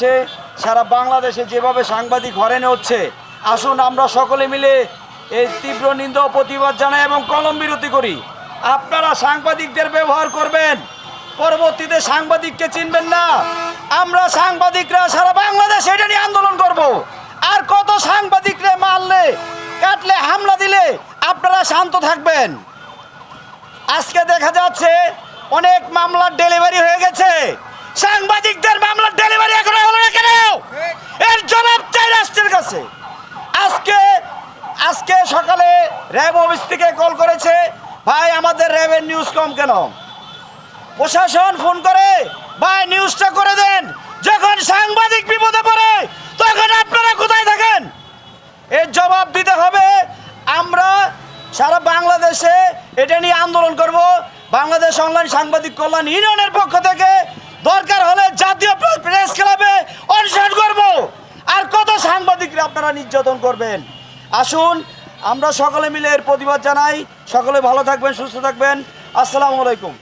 যাচ্ছে সারা বাংলাদেশে যেভাবে সাংবাদিক হরেনে হচ্ছে, আসুন আমরা সকলে মিলে এই তীব্র নিন্দা প্রতিবাদ জানাই এবং কলম বিরতি করি। আপনারা সাংবাদিকদের ব্যবহার করবেন, পরবর্তীতে সাংবাদিককে চিনবেন না। আমরা সাংবাদিকরা সারা বাংলাদেশ এটা নিয়ে আন্দোলন করব। আর কত সাংবাদিকরে মারলে, কাটলে, হামলা দিলে, আপনারা শান্ত থাকবেন। আজকে দেখা যাচ্ছে, অনেক মামলার ডেলিভারি হয়ে গেছে। সাংবাদিকদের মামলার ডেলিভারি এখনও হলো না কেন এর জবাব চাই রাষ্ট্রের কাছে আজকে আজকে সকালে র্যাব অফিস থেকে কল করেছে, ভাই, আমাদের র্যাবের নিউজ কম কেন? প্রশাসন ফোন করে, ভাই নিউজটা করে দেন। যখন সাংবাদিক বিপদে পড়ে, তখন আপনারা কোথায় থাকেন? এর জবাব দিতে হবে, আমরা সারা বাংলাদেশে এটা নিয়ে আন্দোলন করব। বাংলাদেশ অনলাইন সাংবাদিক কল্যাণ ইউনিয়নের পক্ষ থেকে দরকার হলে জাতীয় প্রেস ক্লাবে অনুসরণ করব। আর কত সাংবাদিকরা আপনারা নির্যাতন করবেন? আসুন আমরা সকলে মিলে এর প্রতিবাদ জানাই। সকলে ভালো থাকবেন সুস্থ থাকবেন। আসসালামু আলাইকুম।